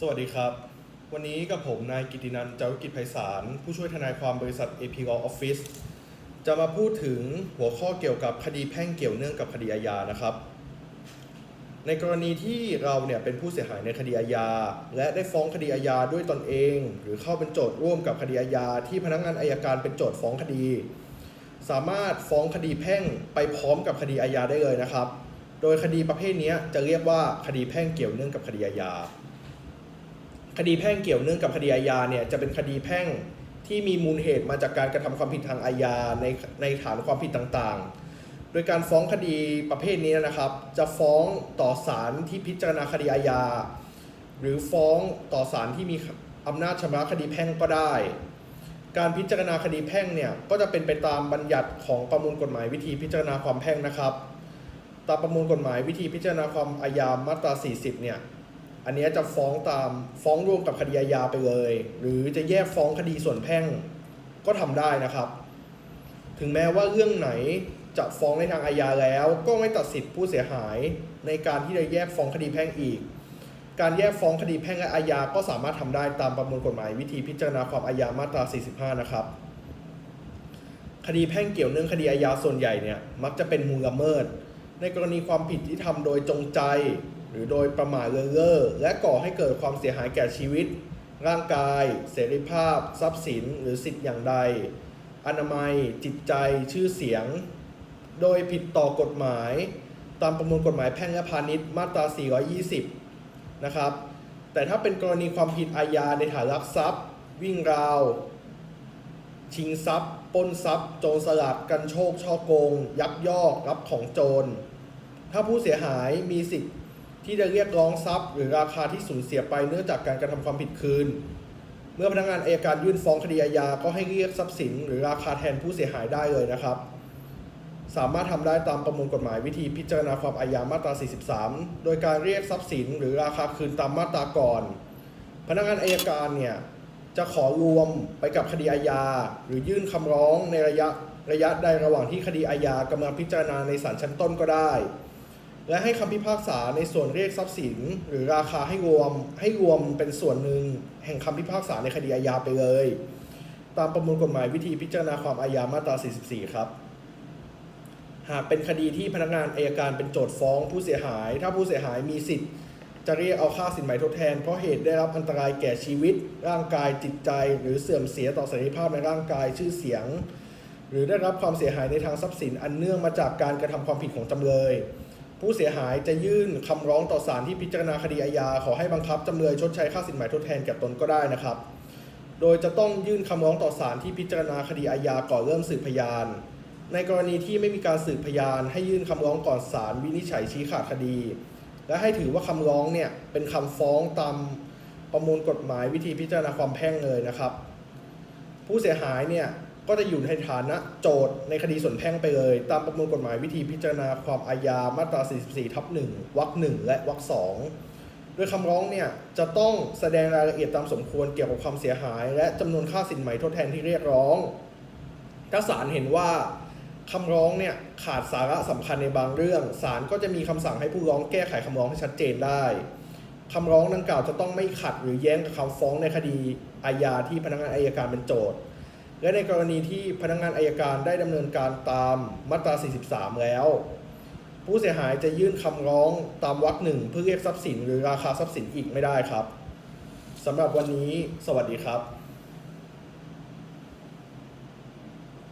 สวัสดีครับ วันนี้กับผมนายกิตินันเจ้ากิจไพศาล ผู้ช่วยทนายความบริษัท AP Law Office จะมาพูดถึงหัวข้อเกี่ยวกับคดีแพ่งเกี่ยวเนื่องกับคดีอาญานะครับ ในกรณีที่เราเนี่ยเป็นผู้เสียหายในคดีอาญา และได้ฟ้องคดีอาญาด้วยตนเอง หรือเข้าเป็นโจทย์ร่วมกับคดีอาญาที่พนักงานอายการเป็นโจทย์ฟ้องคดี สามารถฟ้องคดีแพ่งไปพร้อมกับคดีอาญาได้เลยนะครับ โดยคดีประเภทนี้จะเรียกว่าคดีแพ่งเกี่ยวเนื่องกับคดีอาญา คดีแพ่งเกี่ยวเนื่องกับคดีอาญาเนี่ยจะเป็นคดีแพ่งที่มีมูลเหตุมาจากการกระทำความผิดทางอาญาในในฐานความผิดต่างๆ โดยการฟ้องคดีประเภทนี้นะครับ จะฟ้องต่อศาลที่พิจารณาคดีอาญา หรือฟ้องต่อศาลที่มีอำนาจชำระคดีแพ่งก็ได้ การพิจารณาคดีแพ่งเนี่ยก็จะเป็นไปตามบัญญัติของประมวลกฎหมายวิธีพิจารณาความแพ่งนะครับ ตามประมวลกฎหมายวิธีพิจารณาความอาญามาตรา 40 เนี่ย อันนี้จะฟ้องตามฟ้องร่วมกับคดีอาญาไปเลย หรือจะแยกฟ้องคดีส่วนแพ่งก็ทำได้นะครับ ถึงแม้ว่าเรื่องไหนจะฟ้องในทางอาญาแล้ว ก็ไม่ตัดสิทธิผู้เสียหายในการที่จะแยกฟ้องคดีแพ่งอีก การแยกฟ้องคดีแพ่งและอาญาก็สามารถทำได้ตามประมวลกฎหมายวิธีพิจารณาความอาญามาตรา 45 นะครับคดีแพ่งเกี่ยวเนื่องคดีอาญาส่วนใหญ่เนี่ยมักจะเป็นมูลละเมิด ในกรณีความผิดที่ทำโดยจงใจ หรือโดยประมาทเลินเล่อและก่อให้เกิดความเสียหายแก่ชีวิต ร่างกาย เสรีภาพ ทรัพย์สิน หรือสิทธิ์อย่างใด อนามัย จิตใจ ชื่อเสียง โดยผิดต่อกฎหมาย ตามประมวลกฎหมายแพ่งและพาณิชย์มาตรา 420 นะครับ แต่ถ้าเป็นกรณีความผิดอาญาในฐานลักทรัพย์ วิ่งราว ชิงทรัพย์ปล้นทรัพย์ โจรสลัดกันโชคช่อโกง ยักยอก รับของโจร ถ้าผู้เสียหายมีสิทธิ์ ที่จะเรียกร้องทรัพย์ หรือราคาที่สูญเสียไปเนื่องจากการกระทำความผิดคืน เมื่อพนักงานอายการยื่นฟ้องคดีอาญาก็ให้เรียกทรัพย์สิน หรือราคาแทนผู้เสียหายได้เลยนะครับ สามารถทำได้ตามประมวลกฎหมายวิธีพิจารณาความอาญามาตรา 43 โดยการเรียกทรัพย์สิน หรือราคาคืนตามมาตราก่อน พนักงานอายการเนี่ยจะขอรวมไปกับคดีอาญา หรือยื่นคำร้องในระยะระยะใดระหว่างที่คดีอาญากำลังพิจารณาในศาลชั้นต้นก็ได้ และให้คำพิพากษาในส่วนเรียกทรัพย์สิน หรือราคาให้รวมให้รวมเป็นส่วนหนึ่งแห่งคำพิพากษาในคดีอาญาไปเลย ตามประมวลกฎหมายวิธีพิจารณาความอาญามาตรา 44 ครับ หากเป็นคดีที่พนักงานอายการเป็นโจทย์ฟ้องผู้เสียหาย ถ้าผู้เสียหายมีสิทธิ์ จะเรียกเอาค่าสินไหมทดแทน เพราะเหตุได้รับอันตรายแก่ชีวิต ร่างกายจิตใจ หรือเสื่อมเสียต่อเสรีภาพในร่างกายชื่อเสียง หรือได้รับความเสียหายในทางทรัพย์สินอันเนื่องมาจากการกระทำความผิดของจำเลย ผู้เสียหายจะยื่นคำร้องต่อศาลที่พิจารณาคดีอาญาขอให้บังคับจำเลยชดใช้ค่าสินไหมทดแทนแก่ตนก็ได้นะครับ โดยจะต้องยื่นคำร้องต่อศาลที่พิจารณาคดีอาญาก่อนเริ่มสืบพยาน ในกรณีที่ไม่มีการสืบพยาน ให้ยื่นคำร้องก่อนศาลวินิจฉัยชี้ขาดคดี และให้ถือว่าคำร้องเนี่ยเป็นคำฟ้องตามประมวลกฎหมายวิธีพิจารณาความแพ่งเลยนะครับ ผู้เสียหายเนี่ย ก็จะอยู่ในฐานะโจทย์ในคดีส่วนแพ่งไปเลย ตามประมวลกฎหมายวิธีพิจารณาความอาญามาตรา 44 ทับ 1 วรรคหนึ่งและวรรคสองโดยคำร้องเนี่ยจะต้องแสดงรายละเอียดตามสมควรเกี่ยวกับความเสียหาย และจำนวนค่าสินไหมทดแทนที่เรียกร้อง ถ้าศาลเห็นว่าคำร้องเนี่ยขาดสาระสำคัญในบางเรื่อง ศาลก็จะมีคำสั่งให้ผู้ร้องแก้ไขคำร้องให้ชัดเจนได้คำร้องดังกล่าวจะต้องไม่ขัดหรือแย้งกับคำฟ้องในคดีอาญาที่พนักงานอายการเป็นโจทย์ และในกรณีที่พนักงานอายการได้ดำเนินการตามมาตรา 43 แล้ว ผู้เสียหายจะยื่นคำร้องตามวรรคหนึ่งเพื่อเรียกทรัพย์สินหรือราคาทรัพย์สินอีกไม่ได้ครับสำหรับวันนี้ สวัสดีครับ